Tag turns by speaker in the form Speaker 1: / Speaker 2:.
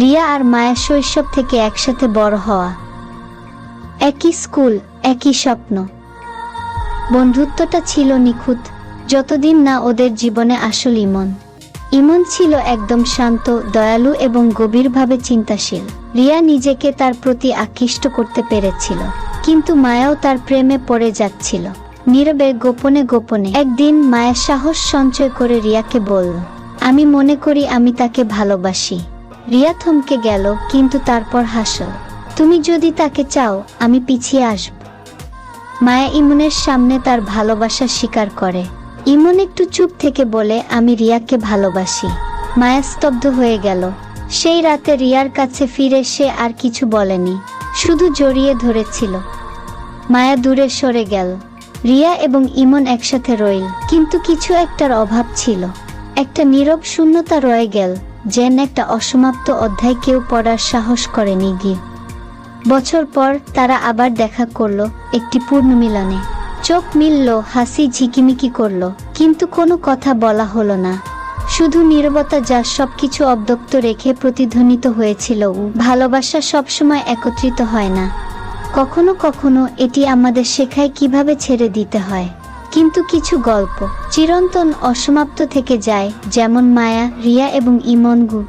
Speaker 1: রিয়া আর মায়া শৈশব থেকে একসাথে বড় হওয়া। একই স্কুল, একই স্বপ্ন। বন্ধুত্বটা ছিল নিখুঁত, যতদিন না ওদের জীবনে আসল ইমন। ইমন ছিল একদম শান্ত, দয়ালু এবং গভীরভাবে চিন্তাশীল। রিয়া নিজেকে তার প্রতি আকৃষ্ট করতে পেরেছিল, কিন্তু মায়াও তার প্রেমে পড়ে যাচ্ছিল। নীরবে, গোপনে গোপনে। একদিন মায়া সাহস সঞ্চয় করে রিয়াকে বলল, আমি মনে করি আমি তাকে ভালোবাসি। রিয়া থমকে গেল, কিন্তু তারপর হাসল, তুমি যদি তাকে চাও, আমি পিছিয়ে আসব। মায়া ইমনের সামনে তার ভালোবাসা স্বীকার করে। ইমন একটু চুপ থেকে বলে, আমি রিয়াকে ভালোবাসি। মায়া স্তব্ধ হয়ে গেল। সেই রাতে রিয়ার কাছে ফিরে সে আর কিছু বলেনি, শুধু জড়িয়ে ধরেছিল। মায়া দূরে সরে গেল। রিয়া এবং ইমন একসাথে রইল, কিন্তু কিছু একটার অভাব ছিল। একটা নীরব শূন্যতা রয়ে গেল। যেন একটা অসমাপ্ত অধ্যায় কেউ পড়ার সাহস করেনি গিয়ে বছর পর তারা আবার দেখা করল একটি পূর্ণ মিলনে চোখ মিলল, হাসি ঝিকিমিকি করল, কিন্তু কোনো কথা বলা হলো না। শুধু নীরবতা যা সবকিছু অব্দক্ত রেখে প্রতিধ্বনিত হয়েছিল ভালোবাসা সবসময় একত্রিত হয় না। কখনো কখনো এটি আমাদের শেখায় কীভাবে ছেড়ে দিতে হয়। কিন্তু কিছু গল্প চিরন্তন অসমাপ্ত থেকে যায় যেমন মায়া রিয়া এবং ইমনগু।